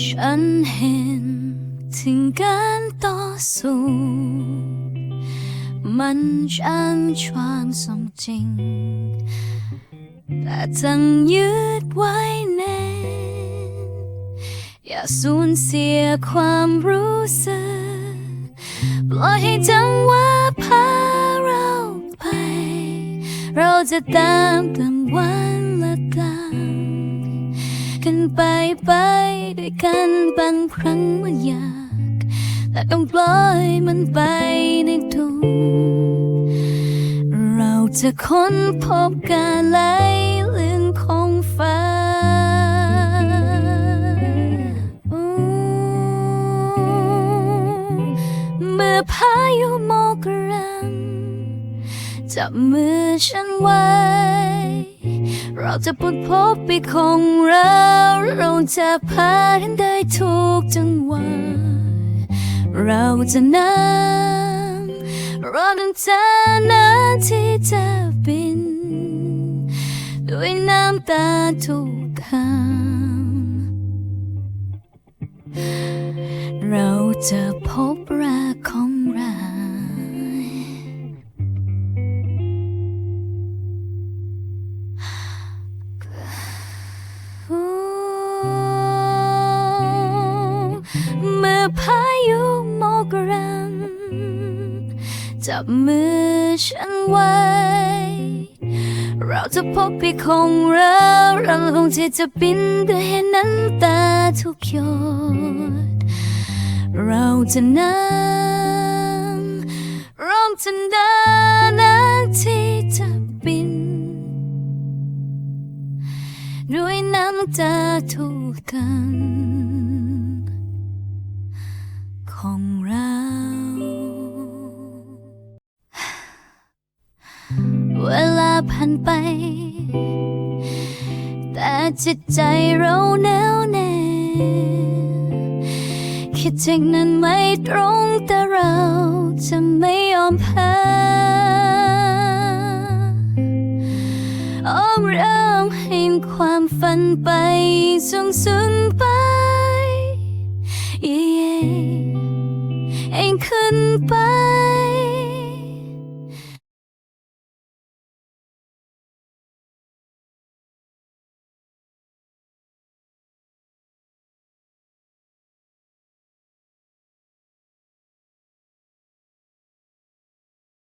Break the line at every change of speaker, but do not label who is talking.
ฉันเห็นถึงการต่อสู้มันช่างชวนสมจริง แต่ทั้งยืดไว้แน่นอย่าสูญเสียความรู้สึกปล่อยให้จังหวะพาเราไป เราจะตามกลางวันละกลางกันไปไป ด้วยกันบางครั้งเมันออยาก แต่ต้องปล่อยมันไปในทุกเราจะค้นพบการไหลลื่นของฟ้าเมื่อพายุโมกรังจับมือฉันไว้ เราจะปุดพบไปของราเรา จะพากันได้ทุกจังหวะ เราจะนั่งรอตั้งเธอนาที่จะบิน ด้วยน้ำตาทุกคำเราจะพบรักของ จับมือฉันไว้ เราจะพบพี่ของเราเราคงที่จะบินด้วยน้ำตาทุกหยด เราจะนั่งร้องจะนานที่จะบิน ด้วยน้ำตาทุกกัน ผ่านไป แต่จิตใจเราแน่วแน่ คิดจริงนั้นไม่ตรงแต่เราจะไม่ยอมแพ้อ้อมเริ่มให้ความฝันไปสูงสุดไปเย่เองขึ้นไป